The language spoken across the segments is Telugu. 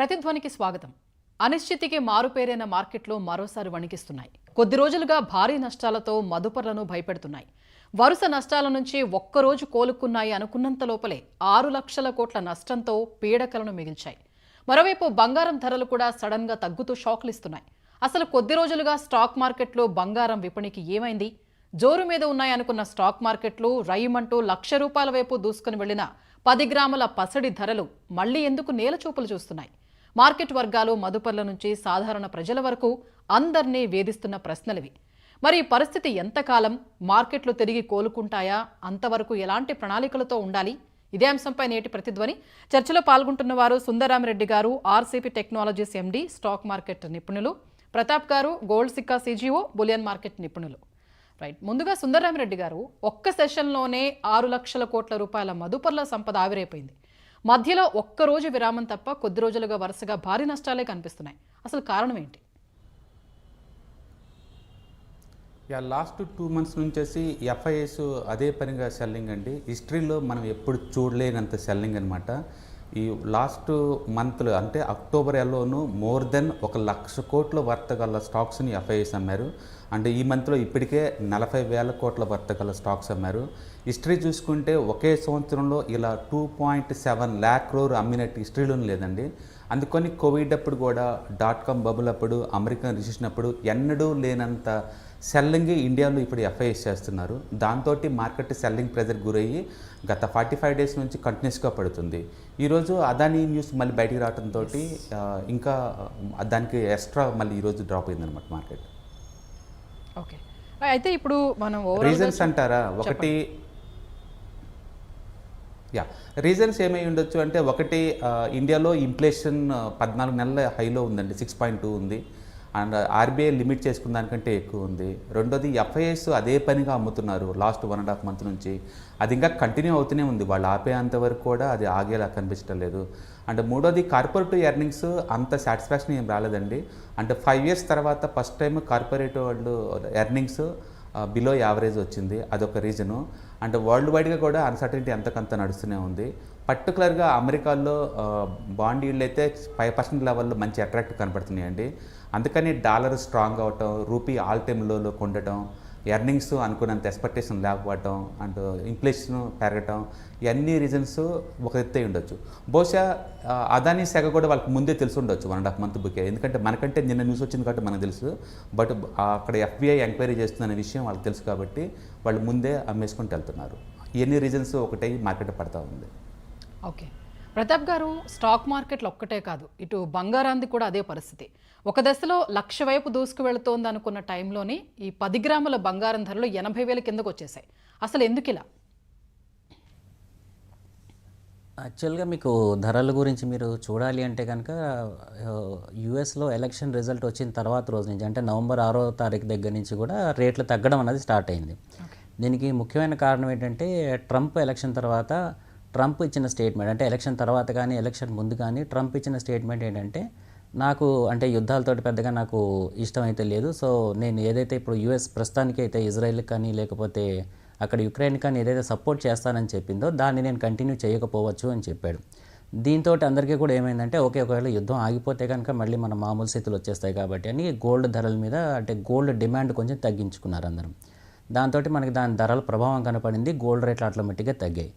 ప్రతిధ్వనికి స్వాగతం. అనిశ్చితికి మారుపేరైన మార్కెట్లు మరోసారి వణికిస్తున్నాయి. కొద్ది రోజులుగా భారీ నష్టాలతో మదుపర్లను భయపెడుతున్నాయి. వరుస నష్టాల నుంచి ఒక్కరోజు కోలుకున్నాయి అనుకున్నంత లోపలే ఆరు లక్షల కోట్ల నష్టంతో పీడకలను మిగిల్చాయి. మరోవైపు బంగారం ధరలు కూడా సడన్గా తగ్గుతూ షాక్లు ఇస్తున్నాయి అసలు కొద్ది రోజులుగా స్టాక్ మార్కెట్లో బంగారం విపణికి ఏమైంది? జోరు మీద ఉన్నాయనుకున్న స్టాక్ మార్కెట్లు రయ్యమంటూ లక్ష రూపాయల వైపు దూసుకుని వెళ్ళిన పది గ్రాముల పసడి ధరలు మళ్ళీ ఎందుకు నేలచూపులు చూస్తున్నాయి? మార్కెట్ వర్గాలు మదుపర్ల నుంచి సాధారణ ప్రజల వరకు అందర్నీ వేధిస్తున్న ప్రశ్నలివి. మరి పరిస్థితి ఎంతకాలం మార్కెట్లు తిరిగి కోలుకుంటాయా? అంతవరకు ఎలాంటి ప్రణాళికలతో ఉండాలి? ఇదే అంశంపై నేటి ప్రతిధ్వని. చర్చలో పాల్గొంటున్న వారు సుందరామిరెడ్డి గారు RCP technologies MD stock market నిపుణులు. ప్రతాప్ గారు gold Sikka CGO bullion market నిపుణులు. రైట్ ముందుగా సుందరరామిరెడ్డి గారు ఒక్క సెషన్లోనే ఆరు లక్షల కోట్ల రూపాయల మదుపర్ల సంపద ఆవిరైపోయింది. మధ్యలో ఒక్క రోజు విరామం తప్ప కొద్ది రోజులుగా వరుసగా భారీ నష్టాలే కనిపిస్తున్నాయి. అసలు కారణం ఏంటి? యా లాస్ట్ టూ మంత్స్ నుంచేసి ఎఫ్ఐఎస్ అదే పనిగా సెల్లింగ్ అండి. హిస్టరీలో మనం ఎప్పుడు చూడలేనంత సెల్లింగ్ అనమాట ఈ లాస్ట్ మంత్లో అంటే అక్టోబర్ ఎల్లోనూ మోర్ దెన్ ఒక లక్ష కోట్ల వర్త గల స్టాక్స్ని ఎఫ్ఐఎస్ అమ్మారు. అంటే ఈ మంత్లో ఇప్పటికే నలభై వేల కోట్ల వర్త గల స్టాక్స్ అమ్మారు. హిస్టరీ చూసుకుంటే ఒకే సంవత్సరంలో ఇలా two point seven lakh crore అమ్మినట్టు హిస్టరీలోనే లేదండి. అందుకని కోవిడ్ అప్పుడు కూడా డాట్ కామ్ బబుల్ అప్పుడు అమెరికన్ రిసెషన్ అప్పుడు ఎన్నడూ లేనంత సెల్లింగ్ ఇండియాలో ఇప్పుడు ఎఫ్ఐఎస్ చేస్తున్నారు. దాంతో మార్కెట్ సెల్లింగ్ ప్రెజర్ గురయ్యి గత ఫార్టీ ఫైవ్ డేస్ నుంచి కంటిన్యూస్గా పడుతుంది. ఈరోజు అదానీ న్యూస్ మళ్ళీ బయటికి రావడంతో ఇంకా దానికి ఎక్స్ట్రా మళ్ళీ ఈరోజు డ్రాప్ అయిందనమాట మార్కెట్. ఓకే. అయితే ఇప్పుడు మనం రీజన్స్ అంటారా? ఒకటి యా రీజన్స్ ఏమై ఉండొచ్చు అంటే ఒకటి ఇండియాలో ఇన్ఫ్లేషన్ పద్నాలుగు నెలల హైలో ఉందండి సిక్స్ పాయింట్ టూ ఉంది. అండ్ ఆర్బీఐ లిమిట్ చేసుకున్న దానికంటే ఎక్కువ ఉంది. రెండోది ఎఫ్ఐఎస్ అదే పనిగా అమ్ముతున్నారు last one and half month నుంచి. అది ఇంకా కంటిన్యూ అవుతూనే ఉంది. వాళ్ళు ఆపేంత వరకు కూడా అది ఆగేలా కనిపించడం లేదు. అండ్ మూడోది కార్పొరేట్ ఎర్నింగ్స్ అంత సాటిస్ఫాక్షన్ ఏం రాలేదండి. అంటే ఫైవ్ ఇయర్స్ తర్వాత ఫస్ట్ టైం కార్పొరేట్ వాళ్ళు ఎర్నింగ్స్ బిలో యావరేజ్ వచ్చింది. అదొక రీజను అండ్ వరల్డ్ వైడ్గా కూడా అన్సర్టనిటీ ఎంతకంత నడుస్తూనే ఉంది. పర్టికులర్గా అమెరికాలో బాండ్ ఈల్డ్ అయితే ఫైవ్ పర్సెంట్ లెవెల్లో మంచి అట్రాక్టివ్ కనబడుతున్నాయండి. అందుకని డాలర్ స్ట్రాంగ్ అవటం రూపీ ఆల్ టైమ్ లోలో కొండటం ఎర్నింగ్స్ అనుకున్నంత ఎక్స్పెక్టేషన్ లేకపోవటం అండ్ ఇన్ఫ్లేషన్ పెరగటం ఇవన్నీ రీజన్స్ ఒక ఎత్తే ఉండొచ్చు. బహుశా అదాని శాఖ సెగ కూడా వాళ్ళకి ముందే తెలిసి ఉండొచ్చు one and half month back. ఎందుకంటే మనకంటే నిన్న న్యూస్ వచ్చింది కాబట్టి మనకు తెలుసు. బట్ అక్కడ ఎఫ్బీఐ ఎంక్వైరీ చేస్తుందనే విషయం వాళ్ళకి తెలుసు కాబట్టి వాళ్ళు ముందే అమ్మేసుకుంటూ వెళ్తున్నారు. ఎన్ని రీజన్స్ ఒకటై మార్కెట్ పడతా ఉంది. ఓకే. ప్రతాప్ గారు స్టాక్ మార్కెట్లు ఒక్కటే కాదు ఇటు బంగారాంది కూడా అదే పరిస్థితి. ఒక దశలో లక్ష వైపు దూసుకు వెళుతోంది అనుకున్న టైంలోని ఈ పది గ్రాముల బంగారం ధరలు ఎనభై వేల కిందకు వచ్చేసాయి. అసలు ఎందుకు ఇలా? యాక్చువల్గా మీకు ధరల గురించి మీరు చూడాలి అంటే కనుక యుఎస్లో ఎలక్షన్ రిజల్ట్ వచ్చిన తర్వాత రోజు నుంచి అంటే నవంబర్ ఆరో తారీఖు దగ్గర నుంచి కూడా రేట్లు తగ్గడం అనేది స్టార్ట్ అయింది. దీనికి ముఖ్యమైన కారణం ఏంటంటే ట్రంప్ ఎలక్షన్ తర్వాత ట్రంప్ ఇచ్చిన స్టేట్మెంట్ అంటే ఎలక్షన్ తర్వాత కానీ ఎలక్షన్ ముందు కానీ ట్రంప్ ఇచ్చిన స్టేట్మెంట్ ఏంటంటే నాకు అంటే యుద్ధాలతోటి పెద్దగా నాకు ఇష్టం అయితే లేదు. సో నేను ఏదైతే ఇప్పుడు యుఎస్ ప్రస్తుతానికి అయితే ఇజ్రాయెల్ కానీ లేకపోతే అక్కడ యుక్రెయిన్ కానీ ఏదైతే సపోర్ట్ చేస్తానని చెప్పిందో దాన్ని నేను కంటిన్యూ చేయకపోవచ్చు అని చెప్పాడు. దీంతో అందరికీ కూడా ఏమైందంటే ఓకే ఒకవేళ యుద్ధం ఆగిపోతే కనుక మళ్ళీ మన మామూలు స్థితులు వచ్చేస్తాయి కాబట్టి అని గోల్డ్ ధరల మీద అంటే గోల్డ్ డిమాండ్ కొంచెం తగ్గించుకున్నారు అందరం. దాంతో మనకి దాని ధరల ప్రభావం కనపడింది గోల్డ్ రేట్లు ఆటోమేటిక్గా తగ్గాయి.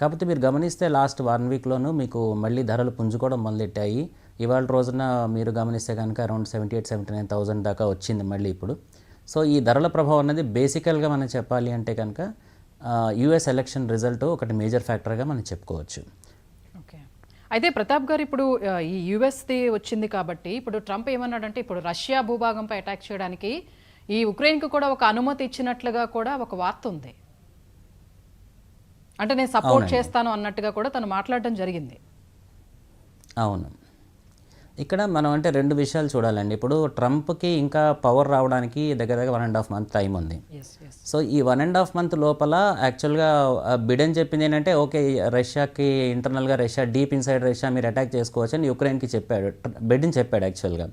కాకపోతే మీరు గమనిస్తే లాస్ట్ వన్ వీక్లోనూ మీకు మళ్ళీ ధరలు పుంజుకోవడం మొదలెట్టాయి. ఇవాళ రోజున మీరు గమనిస్తే కనుక around seventy eight seventy nine thousand దాకా వచ్చింది మళ్ళీ ఇప్పుడు. సో ఈ ధరల ప్రభావం అనేది బేసికల్గా మనం చెప్పాలి అంటే కనుక యుఎస్ ఎలక్షన్ రిజల్ట్ ఒకటి మేజర్ ఫ్యాక్టర్గా మనం చెప్పుకోవచ్చు. ఓకే. అయితే ప్రతాప్ గారు ఇప్పుడు ఈ యుఎస్ది వచ్చింది కాబట్టి ఇప్పుడు ట్రంప్ ఏమన్నాడంటే ఇప్పుడు రష్యా భూభాగంపై అటాక్ చేయడానికి ఈ ఉక్రెయిన్కి కూడా ఒక అనుమతి ఇచ్చినట్లుగా కూడా ఒక వార్త ఉంది. అంటే నేను సపోర్ట్ చేస్తాను అన్నట్టుగా కూడా తను మాట్లాడడం జరిగింది. అవును. ఇక్కడ మనం అంటే రెండు విషయాలు చూడాలండి. ఇప్పుడు ట్రంప్కి ఇంకా పవర్ రావడానికి దగ్గర దగ్గర one and half month time ఉంది. సో ఈ వన్ అండ్ హాఫ్ మంత్ లోపల యాక్చువల్గా బిడెన్ చెప్పింది ఏంటంటే ఓకే రష్యాకి ఇంటర్నల్గా రష్యా డీప్ ఇన్సైడ్ రష్యా మీరు అటాక్ చేసుకోవచ్చు అని యుక్రెయిన్కి చెప్పాడు. బిడెన్ చెప్పాడు యాక్చువల్గా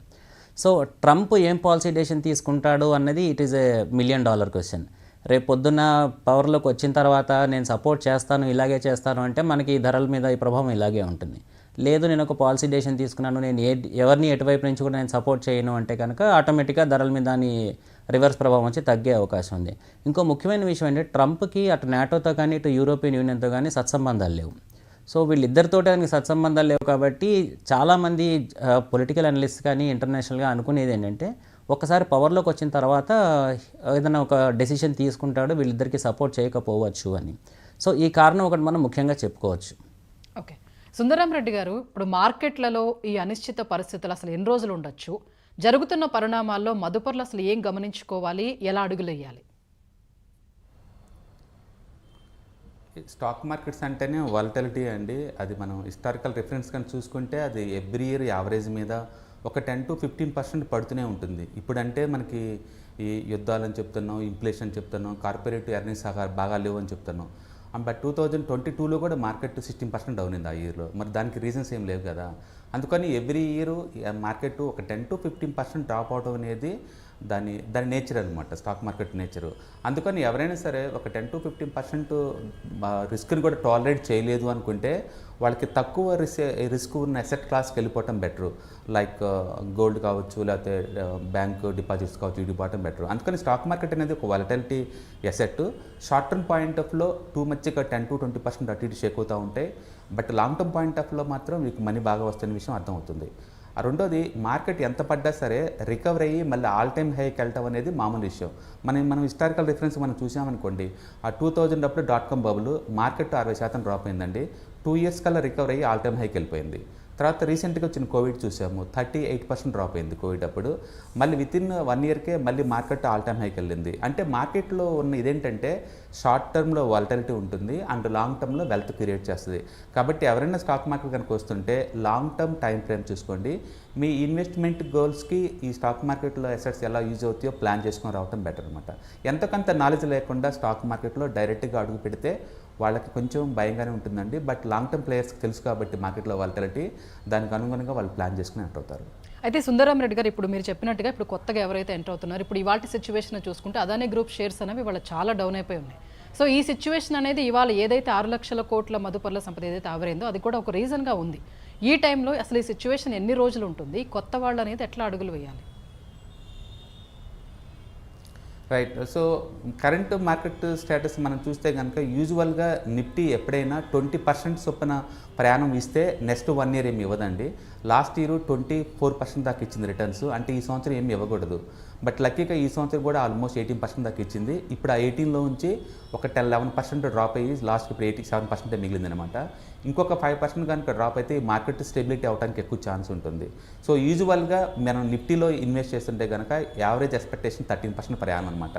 సో ట్రంప్ ఏం పాలసీ డెసిషన్ తీసుకుంటాడు అన్నది it is a million dollar question రేపు పొద్దున్న పవర్లోకి వచ్చిన తర్వాత నేను సపోర్ట్ చేస్తాను ఇలాగే చేస్తాను అంటే మనకి ఈ ధరల మీద ఈ ప్రభావం ఇలాగే ఉంటుంది. లేదు నేను ఒక పాలసీ డెసిషన్ తీసుకున్నాను నేను ఏ ఎవరిని ఎటువైపు నుంచి కూడా నేను సపోర్ట్ చేయను అంటే కనుక ఆటోమేటిక్గా ధరల మీద దాని రివర్స్ ప్రభావం వచ్చి తగ్గే అవకాశం ఉంది. ఇంకో ముఖ్యమైన విషయం ఏంటంటే ట్రంప్కి అటు నాటోతో కానీ ఇటు యూరోపియన్ యూనియన్తో కానీ సత్సంబంధాలు లేవు. సో వీళ్ళిద్దరితో ఆయనకి సత్సంబంధాలు లేవు కాబట్టి చాలామంది పొలిటికల్ అనలిస్ట్ కానీ ఇంటర్నేషనల్గా అనుకునేది ఏంటంటే ఒకసారి పవర్లోకి వచ్చిన తర్వాత ఏదైనా ఒక డెసిషన్ తీసుకుంటాడు వీళ్ళిద్దరికి సపోర్ట్ చేయకపోవచ్చు అని. సో ఈ కారణం ఒకటి మనం ముఖ్యంగా చెప్పుకోవచ్చు. ఓకే. సుందరం రెడ్డి గారు ఇప్పుడు మార్కెట్లలో ఈ అనిశ్చిత పరిస్థితులు అసలు ఎన్ని రోజులు ఉండొచ్చు? జరుగుతున్న పరిణామాల్లో మదుపర్లు అసలు ఏం గమనించుకోవాలి? ఎలా అడుగులు వేయాలి? స్టాక్ మార్కెట్స్ అంటేనే వాలటిలిటీ అండి. అది మనం హిస్టారికల్ రిఫరెన్స్ కానీ చూసుకుంటే అది ఎవ్రీ ఇయర్ యావరేజ్ మీద ఒక టెన్ టు ఫిఫ్టీన్ పర్సెంట్ పడుతూనే ఉంటుంది. ఇప్పుడంటే మనకి ఈ యుద్ధాలని చెప్తున్నాం ఇన్ఫ్లేషన్ చెప్తున్నాం కార్పొరేట్ ఎర్నింగ్స్ బాగా లేవు అని చెప్తున్నాం. బట్ టూ థౌజండ్ ట్వంటీ టూలో కూడా మార్కెట్ సిక్స్టీన్ పర్సెంట్ డౌన్ అయింది ఆ ఇయర్లో. మరి దానికి రీజన్స్ ఏం లేవు కదా. అందుకని ఎవ్రీ ఇయర్ మార్కెట్ ఒక ten to fifteen percent drop అవడం అనేది దాని దాని నేచర్ అనమాట స్టాక్ మార్కెట్ నేచరు. అందుకని ఎవరైనా సరే ఒక టెన్ టు ఫిఫ్టీన్ పర్సెంట్ రిస్క్ని కూడా టాలరేట్ చేయలేదు అనుకుంటే వాళ్ళకి తక్కువ రిస్ రిస్క్ ఉన్న అసెట్ క్లాస్కి వెళ్ళిపోవటం బెటరు లైక్ గోల్డ్ కావచ్చు లేకపోతే బ్యాంక్ డిపాజిట్స్ కావచ్చు ఇది పోవటం బెటర్ అందుకని స్టాక్ మార్కెట్ అనేది ఒక volatility asset short term point ఆఫ్లో టూ మచ్గా టెన్ టు ట్వంటీ పర్సెంట్ అటు ఇటు షేక్ అవుతూ ఉంటాయి. బట్ లాంగ్ టర్మ్ పాయింట్ ఆఫ్లో మాత్రం మీకు మనీ బాగా వస్తున్న విషయం అర్థమవుతుంది. రెండోది మార్కెట్ ఎంత పడ్డా సరే రికవర్ అయ్యి మళ్ళీ ఆల్ టైమ్ హైకి వెళ్ళటం అనేది మామూలు విషయం. మనం మనం హిస్టారికల్ రిఫరెన్స్ మనం చూసామనుకోండి ఆ టూ థౌజండ్ అప్పుడు డాట్ కామ్ బబుల్ మార్కెట్ అరవై శాతం డ్రాప్ అయిందండి. టూ ఇయర్స్ కల్లా రికవర్ అయ్యి ఆల్ టైమ్ హైకి వెళ్ళిపోయింది. తర్వాత రీసెంట్గా వచ్చిన కోవిడ్ చూసాము. థర్టీ ఎయిట్ పర్సెంట్ డ్రాప్ అయింది కోవిడ్ అప్పుడు. మళ్ళీ విత్ ఇన్ వన్ ఇయర్కే మళ్ళీ మార్కెట్ ఆల్ టైమ్ హైకి వెళ్ళింది. అంటే మార్కెట్లో ఉన్న ఇదేంటంటే షార్ట్ టర్మ్లో వాలటిలిటీ ఉంటుంది. అండ్ లాంగ్ టర్మ్లో వెల్త్ క్రియేట్ చేస్తుంది. కాబట్టి ఎవరైనా స్టాక్ మార్కెట్ కనుక వస్తుంటే లాంగ్ టర్మ్ టైం ఫ్రేమ్ చూసుకోండి. మీ ఇన్వెస్ట్మెంట్ గోల్స్కి ఈ స్టాక్ మార్కెట్లో అసెట్స్ ఎలా యూజ్ అవుతాయో ప్లాన్ చేసుకొని రావడం బెటర్ అనమాట ఎంతకంత నాలెడ్జ్ లేకుండా స్టాక్ మార్కెట్లో డైరెక్ట్గా అడుగు పెడితే వాళ్ళకి కొంచెం భయంగానే ఉంటుందండి. బట్ లాంగ్ టర్మ్ ప్లేయర్స్కి తెలుసు కాబట్టి మార్కెట్లో వాలటిలిటీ దానికి అనుగుణంగా వాళ్ళు ప్లాన్ చేసుకుని ఎంటర్ అవుతారు. అయితే సుందరరామ్ రెడ్డి గారు ఇప్పుడు మీరు చెప్పినట్టుగా ఇప్పుడు కొత్తగా ఎవరైతే ఎంటర్ అవుతున్నారు ఇప్పుడు ఇవాళ సిచ్యువేషన్ చూసుకుంటే అదానే గ్రూప్ షేర్స్ అనేవి వాళ్ళ చాలా డౌన్ అయిపోయి ఉన్నాయి. సో ఈ సిచ్యువేషన్ అనేది ఇవాళ ఏదైతే ఆరు లక్షల కోట్ల మదుపర్ల సంపద ఏదైతే ఆవరైందో అది కూడా ఒక రీజన్గా ఉంది. ఈ టైంలో అసలు ఈ సిచ్యువేషన్ ఎన్ని రోజులు ఉంటుంది? కొత్త వాళ్ళు అనేది ఎట్లా అడుగులు వేయాలి? Right so current market status మనం చూస్తే కనుక యూజువల్గా నిఫ్టీ ఎప్పుడైనా ట్వంటీ పర్సెంట్ చొప్పున ప్రయాణం ఇస్తే నెక్స్ట్ వన్ ఇయర్ ఏమి ఇవ్వదండి. Last year twenty four percent దాకా ఇచ్చింది రిటర్న్స్. అంటే ఈ సంవత్సరం ఏమి ఇవ్వకూడదు. బట్ లక్కీగా ఈ సంవత్సరం కూడా ఆల్మోస్ట్ ఎయిటీన్ పర్సెంట్ దాకా ఇచ్చింది. ఇప్పుడు ఆ ఎయిటీన్లో నుంచి ఒక టెన్ లెవెన్ పర్సెంట్ డ్రాప్ అయ్యి లాస్ట్ ఇప్పుడు ఎయిటీ సెవెన్ పర్సెంట్ మిగిలింది అనమాట ఇంకొక ఫైవ్ పర్సెంట్ కనుక డ్రాప్ అయితే మార్కెట్ స్టెబిలిటీ అవడానికి ఎక్కువ ఛాన్స్ ఉంటుంది. సో యూజువల్గా మనం నిఫ్టీలో ఇన్వెస్ట్ చేస్తుంటే కనుక యావరేజ్ ఎక్స్పెక్టేషన్ థర్టీన్ పర్సెంట్ ప్రయాణం అనమాట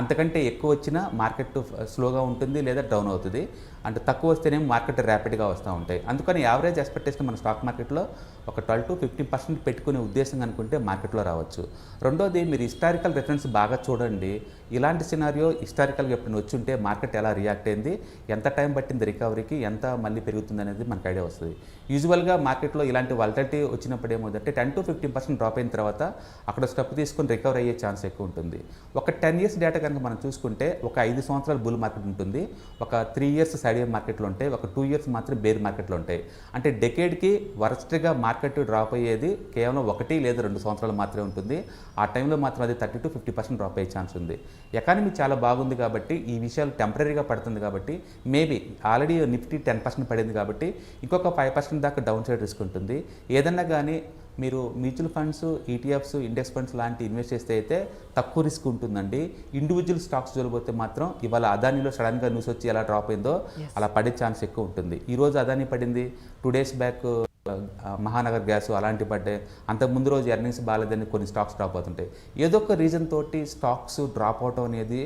అంతకంటే ఎక్కువ వచ్చినా మార్కెట్ స్లోగా ఉంటుంది లేదా డౌన్ అవుతుంది. అంటే తక్కువ వస్తేనే మార్కెట్ ర్యాపిడ్గా వస్తూ ఉంటాయి. అందుకని యావరేజ్ ఎక్స్పెక్టేషన్ మన స్టాక్ మార్కెట్లో ఒక ట్వెల్వ్ టు ఫిఫ్టీన్ పర్సెంట్ పెట్టుకునే ఉద్దేశం అనుకుంటే మార్కెట్లో రావచ్చు. రెండోది మీరు హిస్టారికల్ రిఫరెన్స్ బాగా చూడండి. ఇలాంటి సినారియో హిస్టారికల్గా ఎప్పుడు వచ్చి ఉంటే మార్కెట్ ఎలా రియాక్ట్ అయింది ఎంత టైం పట్టింది రికవరీకి ఎంత మళ్ళీ పెరుగుతుంది అనేది మనకు ఐడియా వస్తుంది. యూజువల్గా మార్కెట్లో ఇలాంటి వాలటిలిటీ వచ్చినప్పుడు ఏమవుతుందంటే ten to fifteen percent drop అయిన తర్వాత అక్కడ స్టెప్ తీసుకొని రికవర్ అయ్యే ఛాన్స్ ఎక్కువ ఉంటుంది. ఒక టెన్ ఇయర్స్ డేటా కనుక మనం చూసుకుంటే ఒక ఐదు సంవత్సరాలు బుల్ మార్కెట్ ఉంటుంది. ఒక త్రీ ఇయర్స్ సైడ్ మార్కెట్లో ఉంటాయి ఒక టూ ఇయర్స్ మాత్రం బేర్ మార్కెట్లో ఉంటాయి. అంటే డెకేడ్కి వరస్ట్గా మార్కెట్ డ్రాప్ అయ్యేది కేవలం ఒకటి లేదా రెండు సంవత్సరాలు మాత్రమే ఉంటుంది. ఆ టైంలో మాత్రం అది thirty to fifty percent drop అయ్యే ఛాన్స్ ఉంది. ఎకానమీ చాలా బాగుంది కాబట్టి ఈ విషయాలు టెంపరీగా పడుతుంది కాబట్టి maybe already Nifty ten percent పడింది కాబట్టి ఇంకొక ఫైవ్ పర్సెంట్ దాకా డౌన్ సైడ్ రిస్క్ ఉంటుంది. ఏదన్నా కానీ మీరు mutual funds ETFs index funds లాంటి ఇన్వెస్ట్ చేస్తే అయితే తక్కువ రిస్క్ ఉంటుందండి. ఇండివిజువల్ స్టాక్స్ జోలిపోతే మాత్రం ఇవాళ అదానిలో సడన్గా న్యూస్ వచ్చి ఎలా డ్రాప్ అయిందో అలా పడే ఛాన్స్ ఎక్కువ ఉంటుంది. ఈ రోజు అదాని పడింది. Two days back Mahanagar gas అలాంటి పడ్డాయి. అంతకు ముందు రోజు ఎర్నింగ్స్ బాగాలేదని కొన్ని స్టాక్స్ డ్రాప్ అవుతుంటాయి. ఏదో ఒక రీజన్ తోటి స్టాక్స్ డ్రాప్ అవటం అనేది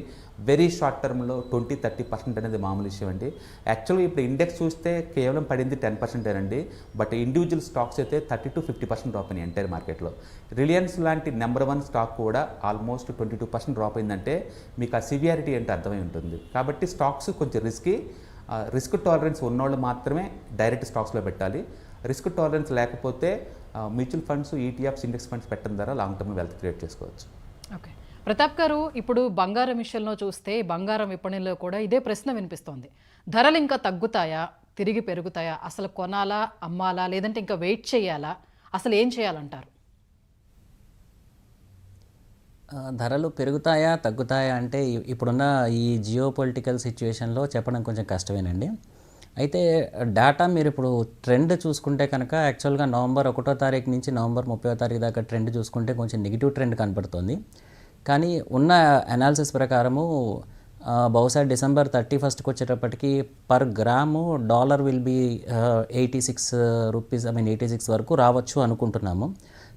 వెరీ షార్ట్ టర్మ్లో ట్వంటీ థర్టీ పర్సెంట్ అనేది మామూలు విషయం అండి. యాక్చువల్గా ఇప్పుడు ఇండెక్స్ చూస్తే కేవలం పడింది టెన్ పర్సెంటేనండి బట్ ఇండివిజువల్ స్టాక్స్ అయితే thirty to fifty percent drop అయినాయి ఎంటైర్ మార్కెట్లో రిలయన్స్ లాంటి నెంబర్ వన్ స్టాక్ కూడా almost twenty two percent drop అయిందంటే మీకు ఆ సివియారిటీ అంటే అర్థమై ఉంటుంది. కాబట్టి స్టాక్స్ కొంచెం రిస్కీ రిస్క్ టాలరెన్స్ ఉన్నోళ్ళు మాత్రమే డైరెక్ట్ స్టాక్స్లో పెట్టాలి. రిస్క్ టాలరెన్స్ లేకపోతే mutual funds ETFs index funds పెట్టడం ద్వారా లాంగ్ టర్మ్ వెల్త్ క్రియేట్ చేసుకోవచ్చు. ఓకే ప్రతాప్ గారు ఇప్పుడు బంగారం విషయంలో చూస్తే బంగారం విపణిలో కూడా ఇదే ప్రశ్న వినిపిస్తోంది. ధరలు ఇంకా తగ్గుతాయా? తిరిగి పెరుగుతాయా? అసలు కొనాలా? అమ్మాలా? లేదంటే ఇంకా వెయిట్ చేయాలా? అసలు ఏం చేయాలంటారు? ధరలు పెరుగుతాయా? తగ్గుతాయా? అంటే ఇప్పుడున్న ఈ జియో పొలిటికల్ సిచ్యువేషన్లో చెప్పడం కొంచెం కష్టమేనండి. అయితే డేటా మీరు ఇప్పుడు ట్రెండ్ చూసుకుంటే కనుక యాక్చువల్గా నవంబర్ ఒకటో తారీఖు నుంచి నవంబర్ ముప్పై తారీఖు దాకా ట్రెండ్ చూసుకుంటే కొంచెం నెగిటివ్ ట్రెండ్ కనపడుతుంది. కానీ ఉన్న అనాలిసిస్ ప్రకారము బహుశా డిసెంబర్ థర్టీ ఫస్ట్కి వచ్చేటప్పటికి per gram dollar will be eighty six rupees I mean eighty six వరకు రావచ్చు అనుకుంటున్నాము.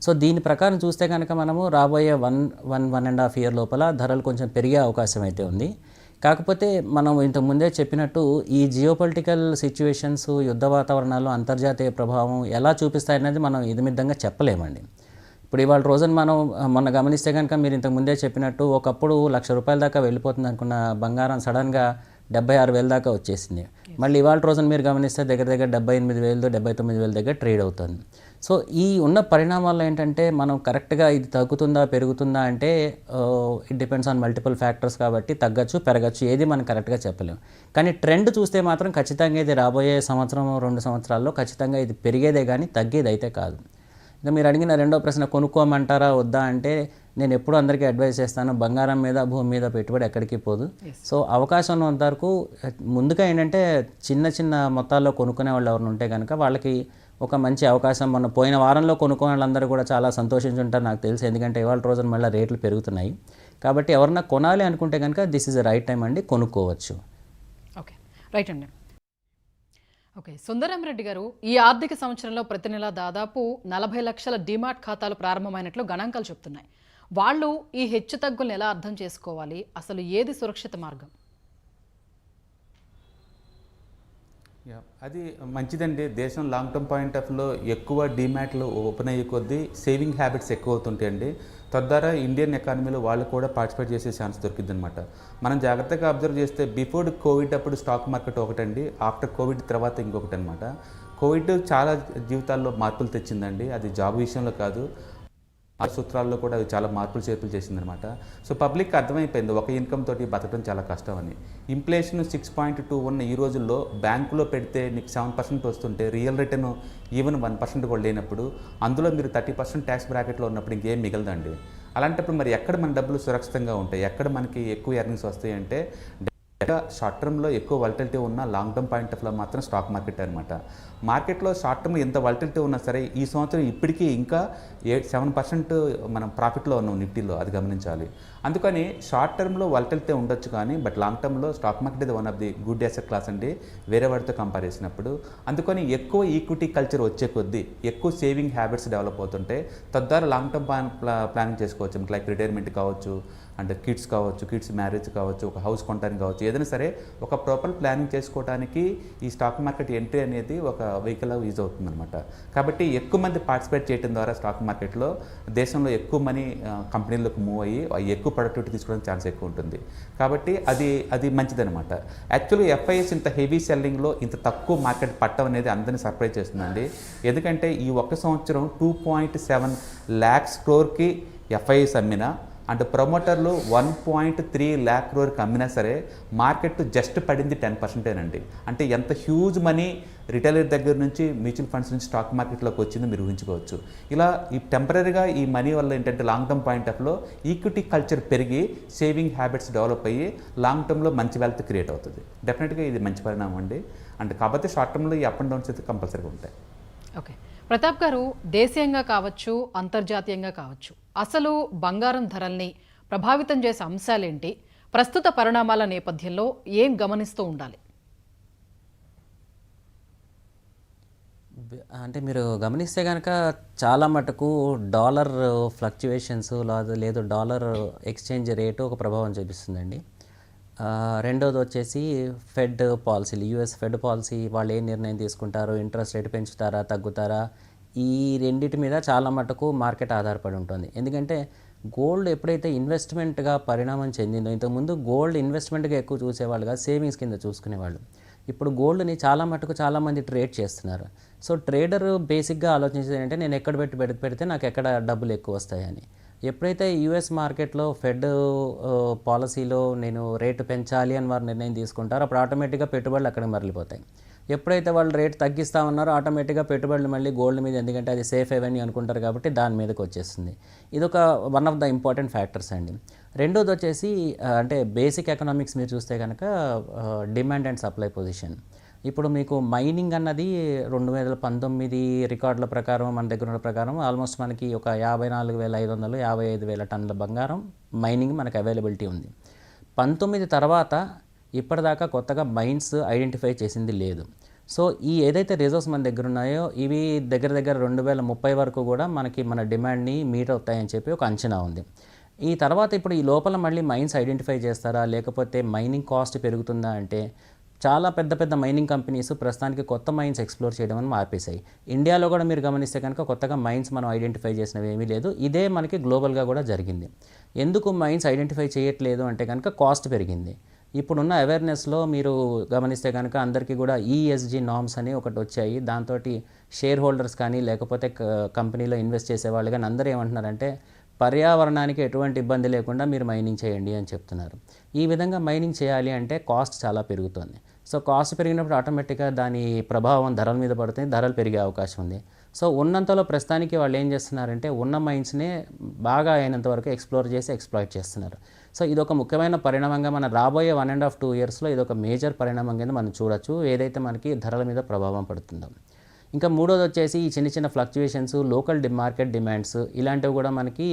సో దీని ప్రకారం చూస్తే కనుక మనము రాబోయే one one one and half year లోపల ధరలు కొంచెం పెరిగే అవకాశం అయితే ఉంది. కాకపోతే మనం ఇంతకు ముందే చెప్పినట్టు ఈ జియోపొలిటికల్ సిచ్యువేషన్స్ యుద్ధ వాతావరణాలు అంతర్జాతీయ ప్రభావం ఎలా చూపిస్తాయనేది మనం ఇదిమిద్దంగా చెప్పలేమండి. ఇప్పుడు ఇవాళ రోజున మనం మొన్న గమనిస్తే కనుక మీరు ఇంతకు ముందే చెప్పినట్టు ఒకప్పుడు లక్ష రూపాయల దాకా వెళ్ళిపోతుంది అనుకున్న బంగారం సడన్గా డెబ్బై ఆరు వేల దాకా వచ్చేసింది. మళ్ళీ ఇవాళ రోజున మీరు గమనిస్తే దగ్గర దగ్గర డెబ్బై ఎనిమిది వేలు డెబ్బై తొమ్మిది వేల దగ్గర ట్రేడ్ అవుతుంది. సో ఈ ఉన్న పరిణామాల్లో ఏంటంటే మనం కరెక్ట్గా ఇది తగ్గుతుందా పెరుగుతుందా అంటే it depends on multiple factors కాబట్టి తగ్గచ్చు పెరగచ్చు ఏది మనం కరెక్ట్గా చెప్పలేం. కానీ ట్రెండ్ చూస్తే మాత్రం ఖచ్చితంగా ఇది రాబోయే సంవత్సరం రెండు సంవత్సరాల్లో ఖచ్చితంగా ఇది పెరిగేదే కానీ తగ్గేది అయితే కాదు. ఇంకా మీరు అడిగిన రెండో ప్రశ్న కొనుక్కోమంటారా వద్దా? అంటే నేను ఎప్పుడు అందరికీ అడ్వైస్ చేస్తాను. బంగారం మీద భూమి మీద పెట్టుబడి ఎక్కడికి పోదు. సో అవకాశం ఉన్నంత వరకు ముందుగా ఏంటంటే చిన్న చిన్న మొత్తాల్లో కొనుక్కునే వాళ్ళు ఎవరిని ఉంటే కనుక వాళ్ళకి ఒక మంచి అవకాశం మొన్న పోయిన వారంలో కొనుక్కునే వాళ్ళందరూ కూడా చాలా సంతోషించుంటారు నాకు తెలుసు. ఎందుకంటే ఇవాళ రోజున మళ్ళీ రేట్లు పెరుగుతున్నాయి. కాబట్టి ఎవరన్నా కొనాలి అనుకుంటే కనుక దిస్ ఇస్ రైట్ టైం అండి కొనుక్కోవచ్చు. ఓకే. రైట్ అండి. ఓకే సుందరం రెడ్డి గారు ఈ ఆర్థిక సంవత్సరంలో ప్రతి నెల దాదాపు నలభై లక్షల డిమాట్ ఖాతాలు ప్రారంభమైనట్లు గణాంకాలు చెప్తున్నాయి. వాళ్ళు ఈ హెచ్చు తగ్గులను ఎలా అర్థం చేసుకోవాలి? అసలు ఏది సురక్షిత మార్గం యా, అది మంచిదండి. దేశం లాంగ్ టర్మ్ పాయింట్ ఆఫ్లో ఎక్కువ డిమాట్లు ఓపెన్ అయ్యే కొద్దీ సేవింగ్ హ్యాబిట్స్ ఎక్కువ అవుతుంటాయండి తద్వారా ఇండియన్ ఎకానమీలో వాళ్ళు కూడా పార్టిసిపేట్ చేసే ఛాన్స్ దొరికింది అనమాట మనం జాగ్రత్తగా అబ్జర్వ్ చేస్తే బిఫోర్ కోవిడ్ అప్పుడు స్టాక్ మార్కెట్ ఒకటండి. ఆఫ్టర్ కోవిడ్ తర్వాత ఇంకొకటి అనమాట కోవిడ్ చాలా జీవితాల్లో మార్పులు తెచ్చిందండి. అది జాబ్ విషయంలో కాదు. ఆ సూత్రాల్లో కూడా అది చాలా మార్పులు చేర్పులు చేసిందనమాట సో పబ్లిక్ అర్థమైపోయింది. ఒక ఇన్కమ్ తోటి బతకడం చాలా కష్టం అని. ఇన్ఫ్లేషన్ సిక్స్ పాయింట్ టూ ఉన్న ఈ రోజుల్లో బ్యాంకులో పెడితే నీకు సెవెన్ పర్సెంట్ వస్తుంటే real return even one percent కూడా లేనప్పుడు అందులో మీరు థర్టీ పర్సెంట్ ట్యాక్స్ బ్రాకెట్లో ఉన్నప్పుడు ఇంకేం మిగలదండి. అలాంటప్పుడు మరి ఎక్కడ మన డబ్బులు సురక్షితంగా ఉంటాయి? ఎక్కడ మనకి ఎక్కువ ఎర్నింగ్స్ వస్తాయి అంటే షార్ట్ టర్మ్లో ఎక్కువ వాలిటిలిటీ ఉన్న లాంగ్ టర్మ్ పాయింట్ ఆఫ్లో మాత్రం స్టాక్ మార్కెట్ అనమాట మార్కెట్లో షార్ట్ టర్మ్ ఎంత వాలిటిలిటీ ఉన్నా సరే ఈ సంవత్సరం ఇప్పటికీ ఇంకా ఏ సెవెన్ పర్సెంట్ మనం ప్రాఫిట్లో ఉన్నాం నిఫ్టీలో అది గమనించాలి. అందుకని షార్ట్ టర్మ్లో వాలిటిలిటీ ఉండొచ్చు కానీ బట్ లాంగ్ టర్మ్లో స్టాక్ మార్కెట్ ఇది one of the good asset class అండి. వేరే వాటితో కంపేర్ చేసినప్పుడు. అందుకని ఎక్కువ ఈక్విటీ కల్చర్ వచ్చే కొద్దీ ఎక్కువ సేవింగ్ హ్యాబిట్స్ డెవలప్ అవుతుంటే తద్వారా లాంగ్ టర్మ్ ప్లాన్ ప్లానింగ్ చేసుకోవచ్చు. లైక్ రిటైర్మెంట్ కావచ్చు అంటే కిడ్స్ కావచ్చు కిడ్స్ మ్యారేజ్ కావచ్చు ఒక హౌస్ కొనడానికి కావచ్చు ఏదైనా సరే ఒక ప్రాపర్ ప్లానింగ్ చేసుకోవడానికి ఈ స్టాక్ మార్కెట్ ఎంట్రీ అనేది ఒక వెహికల్ యూజ్ అవుతుందన్నమాట. కాబట్టి ఎక్కువ మంది పార్టిసిపేట్ చేయడం ద్వారా స్టాక్ మార్కెట్లో దేశంలో ఎక్కువ మనీ కంపెనీలకు మూవ్ అయ్యి అవి ఎక్కువ ప్రొడక్టివిటీ తీసుకోవడానికి ఛాన్స్ ఎక్కువ ఉంటుంది. కాబట్టి అది అది మంచిదనమాట యాక్చువల్లీ ఎఫ్ఐఎస్ ఇంత హెవీ సెల్లింగ్లో ఇంత తక్కువ మార్కెట్ పట్టం అనేది అందరినీ సర్ప్రైజ్ చేస్తుందండి. ఎందుకంటే ఈ ఒక్క సంవత్సరం టూ పాయింట్ సెవెన్ ల్యాక్స్ క్రోర్కి ఎఫ్ఐఎస్ అమ్మినా అంటే ప్రమోటర్లు వన్ పాయింట్ త్రీ ల్యాక్ క్రోర్కి అమ్మినా సరే మార్కెట్ జస్ట్ పడింది టెన్ పర్సెంటేనండి అంటే ఎంత హ్యూజ్ మనీ రిటైలర్ దగ్గర నుంచి మ్యూచువల్ ఫండ్స్ నుంచి స్టాక్ మార్కెట్లోకి వచ్చింది మీరు ఊహించుకోవచ్చు. ఇలా ఈ టెంపరీగా ఈ మనీ వల్ల ఏంటంటే లాంగ్ టర్మ్ పాయింట్ ఆఫ్లో ఈక్విటీ కల్చర్ పెరిగి సేవింగ్ హ్యాబిట్స్ డెవలప్ అయ్యి లాంగ్ టర్మ్లో మంచి వెల్త్ క్రియేట్ అవుతుంది. డెఫినెట్గా ఇది మంచి పరిణామం అండి. అండ్ కాకపోతే షార్ట్ టర్మ్లో ఈ అప్ అండ్ డౌన్స్ అయితే కంపల్సరీగా ఉంటాయి. ఓకే ప్రతాప్ గారు దేశీయంగా కావచ్చు అంతర్జాతీయంగా కావచ్చు. అసలు బంగారం ధరల్ని ప్రభావితం చేసే అంశాలేంటి? ప్రస్తుత పరిణామాల నేపథ్యంలో ఏం గమనిస్తూ ఉండాలి? అంటే మీరు గమనిస్తే కనుక చాలా మటుకు డాలర్ ఫ్లక్చువేషన్స్ లేదు డాలర్ ఎక్స్చేంజ్ రేటు ఒక ప్రభావం చూపిస్తుందండి. రెండోది వచ్చేసి ఫెడ్ పాలసీలు యూఎస్ ఫెడ్ పాలసీ వాళ్ళు ఏ నిర్ణయం తీసుకుంటారు? ఇంట్రెస్ట్ రేట్ పెంచుతారా? తగ్గుతారా? ఈ రెండిటి మీద చాలా మటుకు మార్కెట్ ఆధారపడి ఉంటుంది. ఎందుకంటే గోల్డ్ ఎప్పుడైతే ఇన్వెస్ట్మెంట్గా పరిణామం చెందిందో ఇంతకుముందు గోల్డ్ ఇన్వెస్ట్మెంట్గా ఎక్కువ చూసేవాళ్ళుగా సేవింగ్స్ కింద చూసుకునేవాళ్ళు. ఇప్పుడు గోల్డ్ని చాలా మటుకు చాలామంది ట్రేడ్ చేస్తున్నారు. సో ట్రేడర్ బేసిక్గా ఆలోచించేది ఏంటంటే నేను ఎక్కడ పెట్టి పెడితే పెడితే నాకు ఎక్కడ డబ్బులు ఎక్కువ వస్తాయని. ఎప్పుడైతే యూఎస్ మార్కెట్లో ఫెడ్ పాలసీలో నేను రేటు పెంచాలి అని వారు నిర్ణయం తీసుకుంటారో అప్పుడు ఆటోమేటిక్గా పెట్టుబడులు అక్కడికి మరలిపోతాయి. ఎప్పుడైతే వాళ్ళు రేట్ తగ్గిస్తా ఉన్నారో ఆటోమేటిక్గా పెట్టుబడులు మళ్ళీ గోల్డ్ మీద ఎందుకంటే అది సేఫ్ ఎవెన్యూ అనుకుంటారు కాబట్టి దాని మీదకి వచ్చేస్తుంది ఇది ఒక one of the important factors అండి. రెండోది వచ్చేసి అంటే బేసిక్ ఎకనామిక్స్ మీరు చూస్తే కనుక డిమాండ్ అండ్ సప్లై పొజిషన్ ఇప్పుడు మీకు మైనింగ్ అన్నది రెండు వేల పంతొమ్మిది రికార్డుల ప్రకారం మన దగ్గర ఉన్న ప్రకారం ఆల్మోస్ట్ మనకి ఒక యాభై నాలుగు వేల ఐదు వందలు యాభై ఐదు వేల టన్నుల బంగారం మైనింగ్ మనకు అవైలబిలిటీ ఉంది. పంతొమ్మిది తర్వాత ఇప్పటిదాకా కొత్తగా మైన్స్ ఐడెంటిఫై చేసింది లేదు. సో ఈ ఏదైతే రిజర్వ్స్ మన దగ్గర ఉన్నాయో ఇవి దగ్గర దగ్గర రెండు వేల ముప్పై వరకు కూడా మనకి మన డిమాండ్ని మీట్ అవుతాయని చెప్పి ఒక అంచనా ఉంది. ఈ తర్వాత ఇప్పుడు ఈ లోపల మళ్ళీ మైన్స్ ఐడెంటిఫై చేస్తారా? లేకపోతే మైనింగ్ కాస్ట్ పెరుగుతుందా అంటే చాలా పెద్ద పెద్ద మైనింగ్ కంపెనీస్ ప్రస్తుతానికి కొత్త మైన్స్ ఎక్స్ప్లోర్ చేయడం అని ఆపేశాయి. ఇండియాలో కూడా మీరు గమనిస్తే కనుక కొత్తగా మైన్స్ మనం ఐడెంటిఫై చేసినవి ఏమీ లేదు. ఇదే మనకి గ్లోబల్గా కూడా జరిగింది. ఎందుకు మైన్స్ ఐడెంటిఫై చేయట్లేదు అంటే కనుక కాస్ట్ పెరిగింది. ఇప్పుడున్న అవేర్నెస్లో మీరు గమనిస్తే కనుక అందరికీ కూడా ఈఎస్జీ నామ్స్ అని ఒకటి వచ్చాయి. దాంతో షేర్ హోల్డర్స్ కానీ లేకపోతే క- కంపెనీలో ఇన్వెస్ట్ చేసే వాళ్ళు కానీ అందరూ ఏమంటున్నారంటే పర్యావరణానికి ఎటువంటి ఇబ్బంది లేకుండా మీరు మైనింగ్ చేయండి అని చెప్తున్నారు. ఈ విధంగా మైనింగ్ చేయాలి అంటే కాస్ట్ చాలా పెరుగుతుంది. సో కాస్ట్ పెరిగినప్పుడు ఆటోమేటిక్గా దాని ప్రభావం ధరల మీద పడుతుంది ధరలు పెరిగే అవకాశం ఉంది. సో ఉన్నంతలో ప్రస్తుతానికి వాళ్ళు ఏం చేస్తున్నారంటే ఉన్న మైన్స్నే బాగా అయినంత వరకు ఎక్స్ప్లోర్ చేసి ఎక్స్ప్లాయిట్ చేస్తున్నారు. సో ఇది ఒక ముఖ్యమైన పరిణామంగా మన రాబోయే వన్ అండ్ హాఫ్ టూ ఇయర్స్లో ఇది ఒక మేజర్ పరిణామం కింద మనం చూడొచ్చు. ఏదైతే మనకి ధరల మీద ప్రభావం పడుతుందో. ఇంకా మూడోది వచ్చేసి ఈ చిన్న చిన్న fluctuations local the market demands ఇలాంటివి కూడా మనకి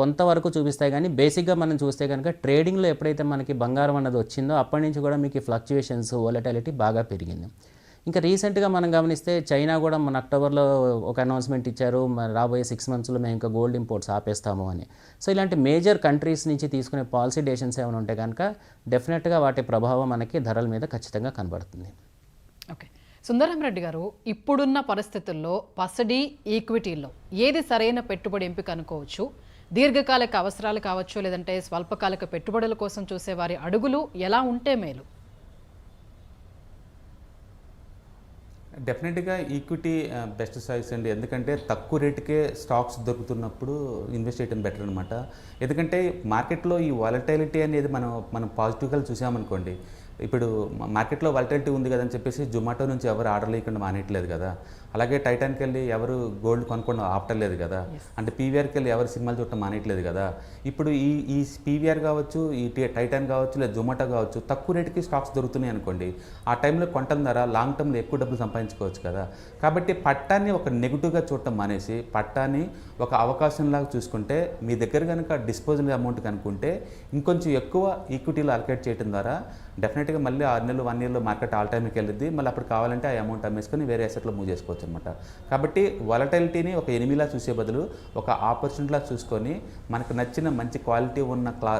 కొంతవరకు చూపిస్తాయి కానీ బేసిక్గా మనం చూస్తే కనుక ట్రేడింగ్లో ఎప్పుడైతే మనకి బంగారం అన్నది వచ్చిందో అప్పటి నుంచి కూడా మీకు ఫ్లక్చుయేషన్స్ వోలటాలిటీ బాగా పెరిగింది. ఇంకా రీసెంట్గా మనం గమనిస్తే చైనా కూడా మన అక్టోబర్లో ఒక అనౌన్స్మెంట్ ఇచ్చారు మరి రాబోయే సిక్స్ మంత్స్లో మేము ఇంకా గోల్డ్ ఇంపోర్ట్స్ ఆపేస్తాము అని. సో ఇలాంటి మేజర్ కంట్రీస్ నుంచి తీసుకునే పాలసీ డెసిషన్స్ ఏమైనా ఉంటే కనుక డెఫినెట్గా వాటి ప్రభావం మనకి ధరల మీద ఖచ్చితంగా కనబడుతుంది. ఓకే. సుందరరామరెడ్డి గారు ఇప్పుడున్న పరిస్థితుల్లో పసడి ఈక్విటీల్లో ఏది సరైన పెట్టుబడి ఎంపిక అనుకోవచ్చు? దీర్ఘకాలిక అవసరాలు కావచ్చు లేదంటే స్వల్పకాలిక పెట్టుబడుల కోసం చూసే వారి అడుగులు ఎలా ఉంటే మేలు? డెఫినెట్గా ఈక్విటీ బెస్ట్ చాయిస్ అండి. ఎందుకంటే తక్కువ రేటుకే స్టాక్స్ దొరుకుతున్నప్పుడు ఇన్వెస్ట్ చేయడం బెటర్ అనమాట ఎందుకంటే మార్కెట్లో ఈ వాలటైలిటీ అనేది మనం మనం పాజిటివ్గా చూసామనుకోండి. ఇప్పుడు మార్కెట్లో వాలటైలిటీ ఉంది కదని చెప్పేసి జొమాటో నుంచి ఎవరు ఆర్డర్ లేకుండా మానేయట్లేదు కదా. అలాగే టైటాన్కి వెళ్ళి ఎవరు గోల్డ్ కొనుక్కోవడం ఆపటలేదు కదా. అంటే పీవీఆర్కి వెళ్ళి ఎవరు సినిమాలు చూడటం మానేయట్లేదు కదా. ఇప్పుడు ఈ ఈ పీవీఆర్ కావచ్చు ఈ టైటాన్ కావచ్చు లేదా జొమాటో కావచ్చు తక్కువ రేటుకి స్టాక్స్ దొరుకుతున్నాయి అనుకోండి ఆ టైంలో కొంటం ధర లాంగ్ టర్మ్లో ఎక్కువ డబ్బులు సంపాదించుకోవచ్చు కదా. కాబట్టి పట్టాన్ని ఒక నెగిటివ్గా చూడటం మానేసి పట్టాన్ని ఒక అవకాశంలాగా చూసుకుంటే మీ దగ్గర కనుక డిస్పోజల్ అమౌంట్ కనుక్కుంటే ఇంకొంచెం ఎక్కువ ఈక్విటీలో అలకేట్ చేయడం ద్వారా డెఫినెట్గా మళ్ళీ ఆరు నెలలు వన్ ఇయర్లో మార్కెట్ ఆల్ టైంకి వెళ్ళిద్ది. మళ్ళీ అప్పుడు కావాలంటే ఆ అమౌంట్ అమ్మేసుకొని వేరే అసెట్లో మూవ్ చేసుకోవచ్చు. అనమాట కాబట్టి వాలటైలిటీని ఒక ఎనిమిలా చూసే బదులు ఒక ఆపర్చునిటీలా చూసుకొని మనకు నచ్చిన మంచి క్వాలిటీ ఉన్న క్లా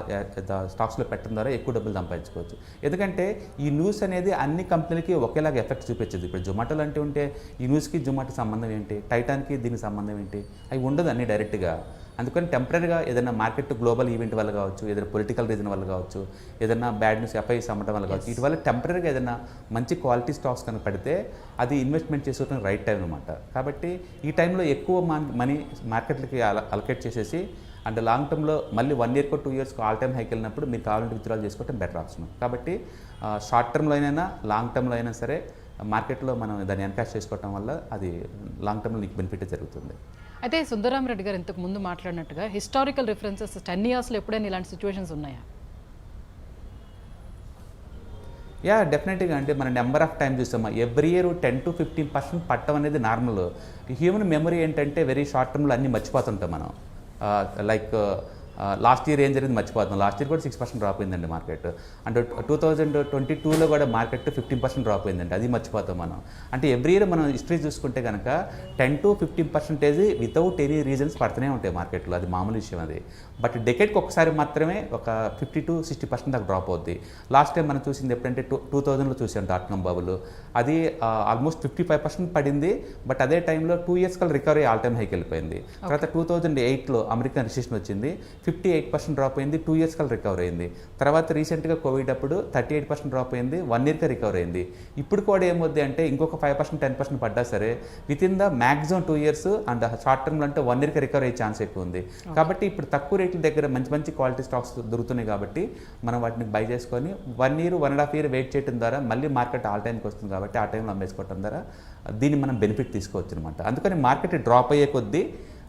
స్టాక్స్లో పెట్టడం ద్వారా ఎక్కువ డబ్బులు సంపాదించుకోవచ్చు. ఎందుకంటే ఈ న్యూస్ అనేది అన్ని కంపెనీలకి ఒకేలాగా ఎఫెక్ట్ చూపించదు. ఇప్పుడు జొమాటోలు అంటే ఉంటే ఈ న్యూస్కి జొమాటో సంబంధం ఏంటి? టైటాన్కి దీనికి సంబంధం ఏంటి? అవి ఉండదు అన్నీ డైరెక్ట్గా అందుకని టెంపరీగా ఏదైనా మార్కెట్ గ్లోబల్ ఈవెంట్ వల్ల కావచ్చు ఏదైనా పొలిటికల్ రీజన్ వల్ల కావచ్చు ఏదైనా బ్యాడ్ న్యూస్ ఎఫ్ఐఎస్ అమ్మడం వల్ల కావచ్చు వీటి వల్ల టెంపరీగా ఏదైనా మంచి క్వాలిటీ స్టాక్స్ కనుక పడితే అది ఇన్వెస్ట్మెంట్ చేసుకోవడానికి రైట్ టైం అనమాట కాబట్టి ఈ టైంలో ఎక్కువ మనీ మార్కెట్లకి అలకేట్ చేసేసి అండ్ లాంగ్ టర్మ్లో మళ్ళీ వన్ ఇయర్కో టూ ఇయర్స్కి ఆల్ టైమ్ హైకి వెళ్ళినప్పుడు మీరు కావాలంటే విత్డ్రాల్ చేసుకోవడం బెటర్ ఆప్షన్ కాబట్టి షార్ట్ టర్మ్లో అయినా లాంగ్ టర్మ్లో అయినా సరే మార్కెట్లో మనం దాన్ని ఎన్కాష్ చేసుకోవటం వల్ల అది లాంగ్ టర్మ్లో నీకు బెనిఫిట్ జరుగుతుంది. అయితే సుందరరామరెడ్డి గారు ఇంతకు ముందు మాట్లాడినట్టుగా హిస్టారికల్ రిఫరెన్సెస్ టెన్ ఇయర్స్లో ఎప్పుడైనా ఇలాంటి సిచ్యువేషన్స్ ఉన్నాయా? యా డెఫినెట్గా అంటే మన నెంబర్ ఆఫ్ టైం చూసామా? Every year ten to fifteen percent పట్టడం అనేది నార్మల్ హ్యూమన్ మెమరీ ఏంటంటే వెరీ షార్ట్ టర్మ్లో అన్నీ మర్చిపోతుంటాం మనం. Uh, like uh, last year ఏం జరిగింది మర్చిపోతున్నాం. లాస్ట్ ఇయర్ కూడా సిక్స్ పర్సెంట్ డ్రాప్ అయిందండి మార్కెట్. అంటే టూ థౌజండ్ ట్వంటీ టూలో కూడా మార్కెట్ ఫిఫ్టీన్ పర్సెంట్ డ్రాప్ అయిందండి. అది మర్చిపోతాం మనం. అంటే ఎవ్రీ ఇయర్ మనం హిస్టరీ చూసుకుంటే కనుక ten to fifteen percentage without any reasons పడుతూనే ఉంటాయి మార్కెట్లో. అది మామూలు విషయం అది. బట్ డెకెట్కి ఒకసారి మాత్రమే ఒక ఫిఫ్టీ టు సిక్స్టీ పర్సెంట్ దాకా డ్రాప్ అవుద్ది. లాస్ట్ టైం మనం చూసింది ఎప్పుడంటే టూ టూ థౌజండ్లో చూసాం డాట్ కామ్ బాబులు. అది ఆల్మోస్ట్ ఫిఫ్టీ ఫైవ్ పర్సెంట్ పడింది. బట్ అదే టైంలో టూ ఇయర్స్ కల్లా రికవరీ ఆల్ టైమ్ హైకి వెళ్ళిపోయింది. తర్వాత టూ థౌజండ్ ఎయిట్లో అమెరికన్ రిసెషన్ వచ్చింది. ఫిఫ్టీ ఎయిట్ పర్సెంట్ డ్రాప్ అయింది టూ ఇయర్స్ కల్లా రికవర్ అయింది. తర్వాత రీసెంట్గా కోవిడ్ అప్పుడు థర్టీ ఎయిట్ పర్సెంట్ డ్రాప్ అయింది వన్ ఇయర్కి రికవర్ అయింది. ఇప్పుడు కూడా ఏమవుద్ది అంటే ఇంకొక ఫైవ్ పర్సెంట్ టెన్ పర్సెంట్ పడ్డా సరే within the maximum two years and short టర్మ్లో అంటే వన్ ఇయర్కి రికవర్ అయ్యే ఛాన్స్ ఎక్కువ ఉంది. కాబట్టి ఇప్పుడు తక్కువ రేట్ల దగ్గర మంచి మంచి క్వాలిటీ స్టాక్స్ దొరుకుతున్నాయి కాబట్టి మనం వాటిని బై చేసుకొని one year one and half year wait చేయడం ద్వారా మళ్ళీ మార్కెట్ ఆల్ టైంకి వస్తుంది కాబట్టి ఆ టైంలో అమ్మేసుకోవడం ద్వారా దీన్ని మనం బెనిఫిట్ తీసుకోవచ్చు అనమాట అందుకని మార్కెట్ డ్రాప్ అయ్యే కొద్దీ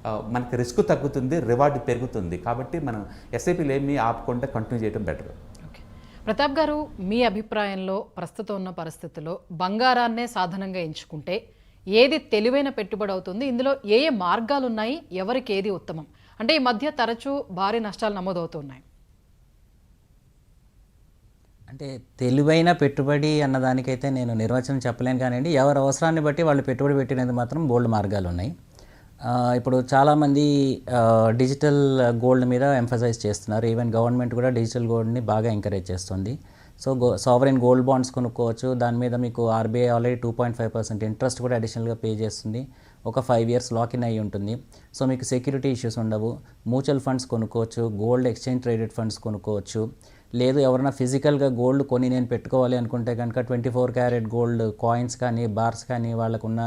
మనకి రిస్క్ తగ్గుతుంది రివార్డ్ పెరుగుతుంది. కాబట్టి మనం ఎస్ఐపీలు ఏమీ ఆపకుండా కంటిన్యూ చేయడం బెటర్. ఓకే. ప్రతాప్ గారు మీ అభిప్రాయంలో ప్రస్తుతం ఉన్న పరిస్థితుల్లో బంగారాన్నే సాధనంగా ఎంచుకుంటే ఏది తెలివైన పెట్టుబడి అవుతుంది? ఇందులో ఏ ఏ మార్గాలు ఉన్నాయి? ఎవరికి ఏది ఉత్తమం? అంటే ఈ మధ్య తరచూ భారీ నష్టాలు నమోదవుతున్నాయి. అంటే తెలివైన పెట్టుబడి అన్నదానికైతే నేను నిర్వచనం చెప్పలేను కానివ్వండి. ఎవరి అవసరాన్ని బట్టి వాళ్ళు పెట్టుబడి పెట్టినది మాత్రం బోల్డ్ మార్గాలు ఉన్నాయి ఇప్పుడు చాలామంది డిజిటల్ గోల్డ్ మీద ఎంఫసైజ్ చేస్తున్నారు. ఈవెన్ గవర్నమెంట్ కూడా డిజిటల్ గోల్డ్ని బాగా ఎంకరేజ్ చేస్తుంది. So go sovereign gold bonds కొనుక్కోవచ్చు. దాని మీద మీకు RBI already two point five percent interest కూడా అడిషనల్గా పే చేస్తుంది. ఒక ఫైవ్ ఇయర్స్ లాక్ ఇన్ అయి ఉంటుంది. సో మీకు సెక్యూరిటీ ఇష్యూస్ ఉండవు. మ్యూచువల్ ఫండ్స్ కొనుక్కోవచ్చు. గోల్డ్ ఎక్స్చేంజ్ ట్రేడెడ్ ఫండ్స్ కొనుక్కోవచ్చు. లేదు ఎవరైనా ఫిజికల్గా గోల్డ్ కొని నేను పెట్టుకోవాలి అనుకుంటే కనుక twenty four carat gold coins కానీ బార్స్ కానీ వాళ్ళకున్న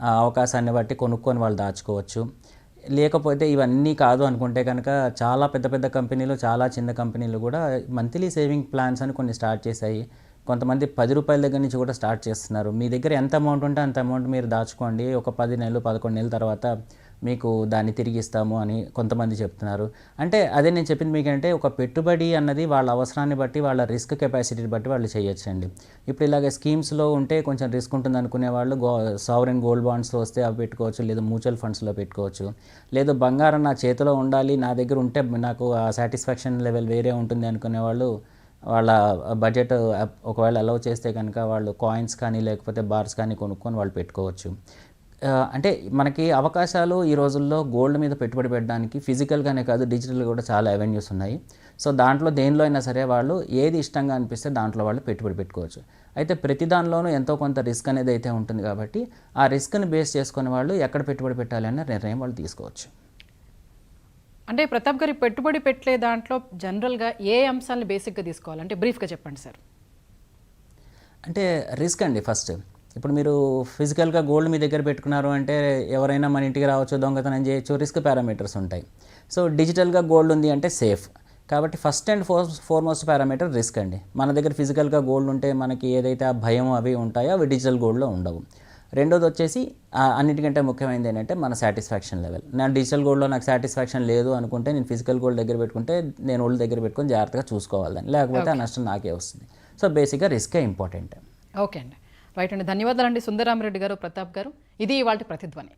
అవకాశాన్ని బట్టి కొనుక్కొని వాళ్ళు దాచుకోవచ్చు. లేకపోతే ఇవన్నీ కాదు అనుకుంటే కనుక చాలా పెద్ద పెద్ద కంపెనీలు చాలా చిన్న కంపెనీలు కూడా మంత్లీ సేవింగ్ ప్లాన్స్ అని కొన్ని స్టార్ట్ చేశాయి. కొంతమంది పది రూపాయల దగ్గర నుంచి కూడా స్టార్ట్ చేస్తున్నారు. మీ దగ్గర ఎంత అమౌంట్ ఉంటే అంత అమౌంట్ మీరు దాచుకోండి. ఒక పది నెలలు పదకొండు నెలల తర్వాత మీకు దాన్ని తిరిగి ఇస్తాము అని కొంతమంది చెప్తున్నారు. అంటే అదే నేను చెప్పింది మీకంటే ఒక పెట్టుబడి అన్నది వాళ్ళ అవసరాన్ని బట్టి వాళ్ళ రిస్క్ కెపాసిటీని బట్టి వాళ్ళు చేయొచ్చండి. ఇప్పుడు ఇలాగ స్కీమ్స్లో ఉంటే కొంచెం రిస్క్ ఉంటుంది అనుకునే వాళ్ళు గో సావరెన్ గోల్డ్ బాండ్స్లో వస్తే అవి పెట్టుకోవచ్చు లేదా మ్యూచువల్ ఫండ్స్లో పెట్టుకోవచ్చు. లేదు బంగారం నా చేతిలో ఉండాలి నా దగ్గర ఉంటే నాకు ఆ సాటిస్ఫాక్షన్ లెవెల్ వేరే ఉంటుంది అనుకునే వాళ్ళు వాళ్ళ బడ్జెట్ ఒకవేళ అలౌ చేస్తే కనుక వాళ్ళు కాయిన్స్ కానీ లేకపోతే బార్స్ కానీ కొనుక్కొని వాళ్ళు పెట్టుకోవచ్చు. అంటే మనకి అవకాశాలు ఈ రోజుల్లో గోల్డ్ మీద పెట్టుబడి పెట్టడానికి ఫిజికల్గానే కాదు డిజిటల్ కూడా చాలా అవెన్యూస్ ఉన్నాయి. సో దాంట్లో దేనిలో అయినా సరే వాళ్ళు ఏది ఇష్టంగా అనిపిస్తే దాంట్లో వాళ్ళు పెట్టుబడి పెట్టుకోవచ్చు. అయితే ప్రతి దానిలోనూ ఎంతో కొంత రిస్క్ అనేది అయితే ఉంటుంది కాబట్టి ఆ రిస్క్ని బేస్ చేసుకునే వాళ్ళు ఎక్కడ పెట్టుబడి పెట్టాలి అన్న నిర్ణయం వాళ్ళు తీసుకోవచ్చు. అంటే ప్రతాప్ గారి పెట్టుబడి పెట్టలే దాంట్లో జనరల్గా ఏ అంశాలను బేసిక్గా తీసుకోవాలి? అంటే బ్రీఫ్గా చెప్పండి సార్. అంటే రిస్క్ అండి ఫస్ట్ ఇప్పుడు మీరు ఫిజికల్గా గోల్డ్ మీ దగ్గర పెట్టుకున్నారు అంటే ఎవరైనా మన ఇంటికి రావచ్చు దొంగతనం చేయొచ్చు రిస్క్ పారామీటర్స్ ఉంటాయి. సో డిజిటల్గా గోల్డ్ ఉంది అంటే సేఫ్. కాబట్టి first and for foremost parameter risk అండి. మన దగ్గర ఫిజికల్గా గోల్డ్ ఉంటే మనకి ఏదైతే ఆ భయం అవి ఉంటాయో అవి డిజిటల్ గోల్డ్లో ఉండవు. రెండోది వచ్చేసి అన్నిటికంటే ముఖ్యమైనది ఏంటంటే మన సాటిస్ఫాక్షన్ లెవెల్. నా డిజిటల్ గోల్డ్లో నాకు సాటిస్ఫాక్షన్ లేదు అనుకుంటే నేను ఫిజికల్ గోల్డ్ దగ్గర పెట్టుకుంటే నేను ఓల్డ్ దగ్గర పెట్టుకొని జాగ్రత్తగా చూసుకోవాలని. లేకపోతే ఆ నష్టం నాకే వస్తుంది. సో బేసిక్గా రిస్కే ఇంపార్టెంట్. ఓకే అండి. రైట్ అండి ధన్యవాదాలండి సుందరామరెడ్డి గారు ప్రతాప్ గారు. ఇది ఇవాళ ప్రతిధ్వని.